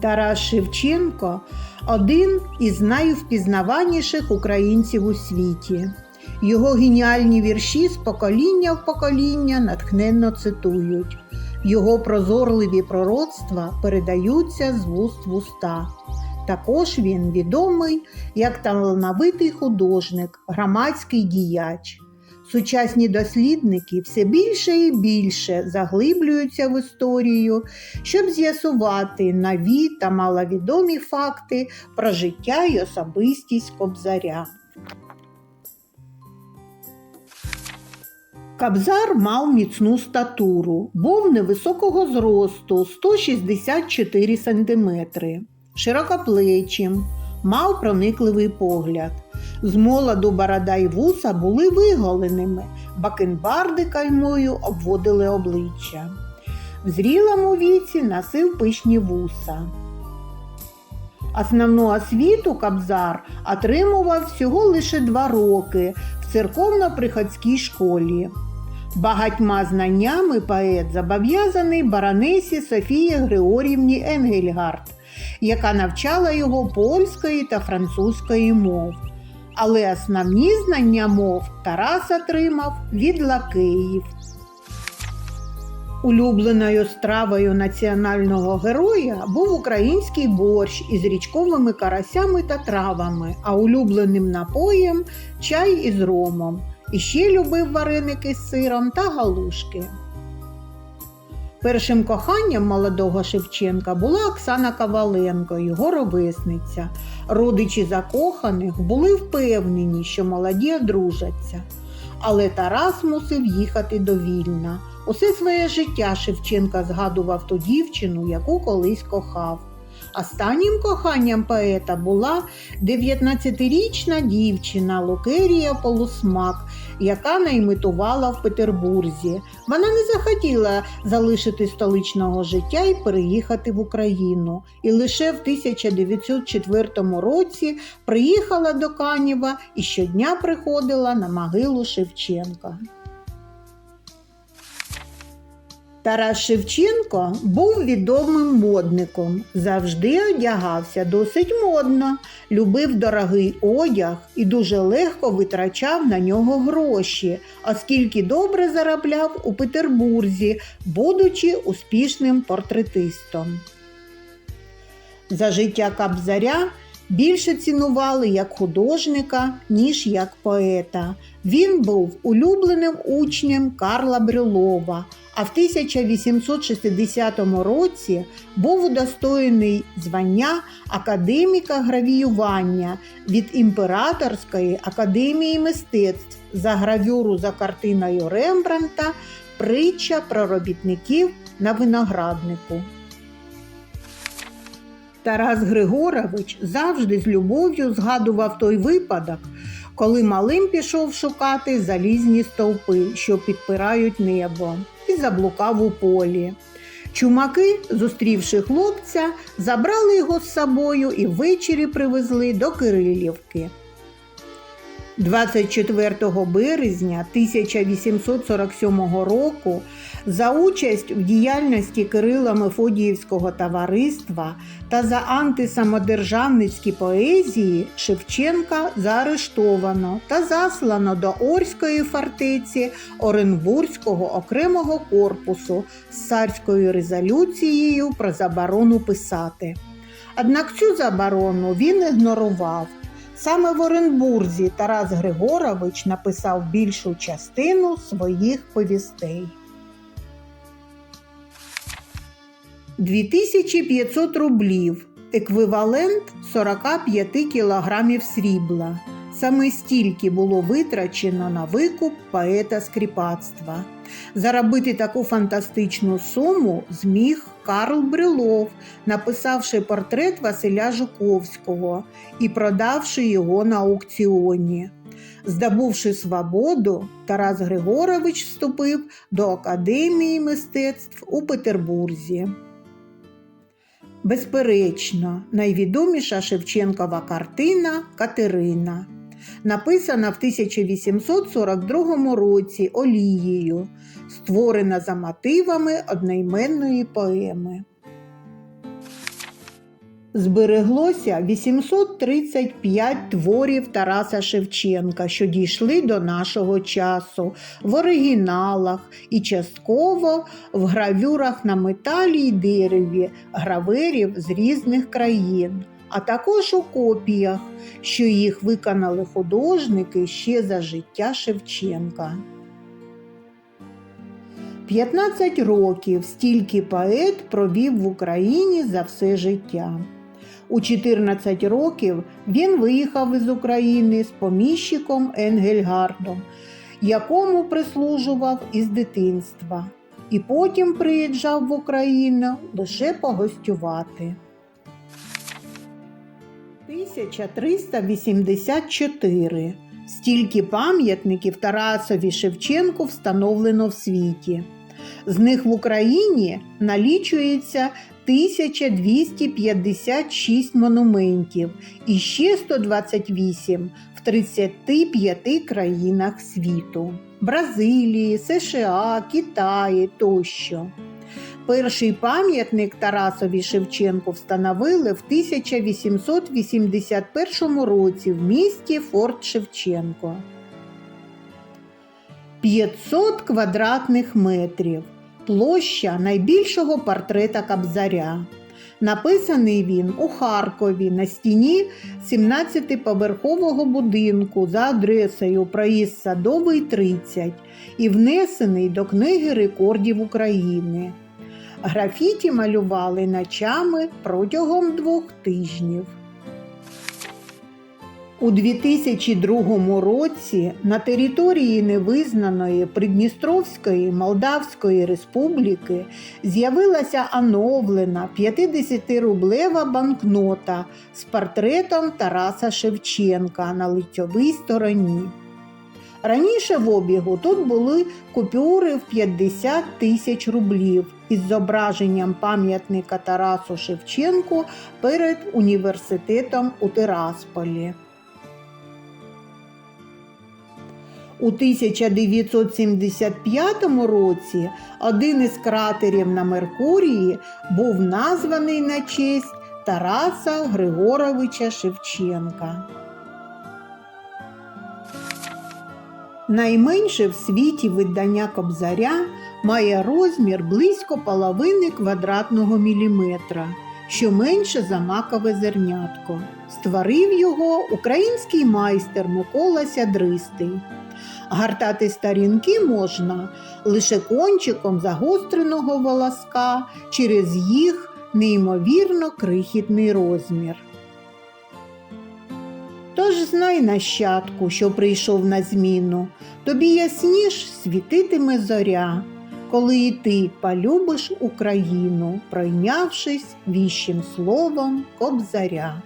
Тарас Шевченко один із найвпізнаваніших українців у світі. Його геніальні вірші з покоління в покоління натхненно цитують. Його прозорливі пророцтва передаються з вуст в уста. Також він відомий як талановитий художник, громадський діяч. Сучасні дослідники все більше і більше заглиблюються в історію, щоб з'ясувати нові та маловідомі факти про життя й особистість Кобзаря. Кобзар мав міцну статуру, був невисокого зросту 164 см, широкоплечим, мав проникливий погляд. З молоду борода й вуса були виголеними, бакенбарди каймою обводили обличчя. В зрілому віці носив пишні вуса. Основну освіту Кобзар отримував всього лише два роки в церковно-приходській школі. Багатьма знаннями поет зобов'язаний баронесі Софії Григорівні Енгельгард, яка навчала його польської та французької мов. Але основні знання мов Тарас отримав від лакеїв. Улюбленою стравою національного героя був український борщ із річковими карасями та травами, а улюбленим напоєм чай із ромом. І ще любив вареники з сиром та галушки. Першим коханням молодого Шевченка була Оксана Коваленко, його ровесниця. Родичі закоханих були впевнені, що молоді одружаться. Але Тарас мусив їхати до Вільна. Усе своє життя Шевченка згадував ту дівчину, яку колись кохав. Останнім коханням поета була 19-річна дівчина Лукерія Полусмак, яка наймитувала в Петербурзі. Вона не захотіла залишити столичного життя і переїхати в Україну. І лише в 1904 році приїхала до Канєва і щодня приходила на могилу Шевченка. Тарас Шевченко був відомим модником, завжди одягався досить модно, любив дорогий одяг і дуже легко витрачав на нього гроші, оскільки добре заробляв у Петербурзі, будучи успішним портретистом. За життя Кабзаря більше цінували як художника, ніж як поета. Він був улюбленим учнем Карла Брюлова, а в 1860 році був удостоєний звання академіка гравіювання від Імператорської академії мистецтв за гравюру за картиною Рембранта Притча про робітників на винограднику. Тарас Григорович завжди з любов'ю згадував той випадок, коли малим пішов шукати залізні стовпи, що підпирають небо, і заблукав у полі. Чумаки, зустрівши хлопця, забрали його з собою і ввечері привезли до Кирилівки. 24 березня 1847 року за участь в діяльності Кирила Мефодіївського товариства та за антисамодержавницькі поезії Шевченка заарештовано та заслано до Орської фортеці Оренбурзького окремого корпусу з царською резолюцією про заборону писати. Однак цю заборону він ігнорував. Саме в Оренбурзі Тарас Григорович написав більшу частину своїх повістей. 2500 рублів еквівалент 45 кілограмів срібла. Саме стільки було витрачено на викуп поета скріпацтва. Заробити таку фантастичну суму зміг Карл Брюлов, написавши портрет Василя Жуковського і продавши його на аукціоні. Здобувши свободу, Тарас Григорович вступив до Академії мистецтв у Петербурзі. Безперечно, найвідоміша Шевченкова картина Катерина, написана в 1842 році олією, створена за мотивами одноіменної поеми. Збереглося 835 творів Тараса Шевченка, що дійшли до нашого часу в оригіналах і частково в гравюрах на металі й дереві граверів з різних країн, а також у копіях, що їх виконали художники ще за життя Шевченка. 15 років стільки поет провів в Україні за все життя. У 14 років він виїхав із України з поміщиком Енгельгардом, якому прислужував із дитинства, і потім приїжджав в Україну лише погостювати. 1384. Стільки пам'ятників Тарасові Шевченку встановлено в світі. З них в Україні налічується 1256 монументів і ще 128 в 35 країнах світу Бразилії, США, Китаї тощо. Перший пам'ятник Тарасові Шевченку встановили в 1881 році в місті Форт Шевченко. 500 квадратних метрів площа найбільшого портрета Кобзаря. Написаний він у Харкові на стіні 17-поверхового будинку за адресою проїзд Садовий 30 і внесений до Книги рекордів України. Графіті малювали ночами протягом двох тижнів. У 2002 році на території невизнаної Придністровської Молдавської Республіки з'явилася оновлена 50-рублева банкнота з портретом Тараса Шевченка на лицьовій стороні. Раніше в обігу тут були купюри в 50 тисяч рублів із зображенням пам'ятника Тарасу Шевченку перед університетом у Тирасполі. У 1975 році один із кратерів на Меркурії був названий на честь Тараса Григоровича Шевченка. Найменше в світі видання Кобзаря має розмір близько половини квадратного міліметра, що менше за макове зернятко. Створив його український майстер Микола Сядристий. Гартати сторінки можна лише кончиком загостреного волоска через їх неймовірно крихітний розмір. Тож знай нащадку, що прийшов на зміну, тобі ясніш світитиме зоря, коли і ти полюбиш Україну, пройнявшись віщим словом кобзаря.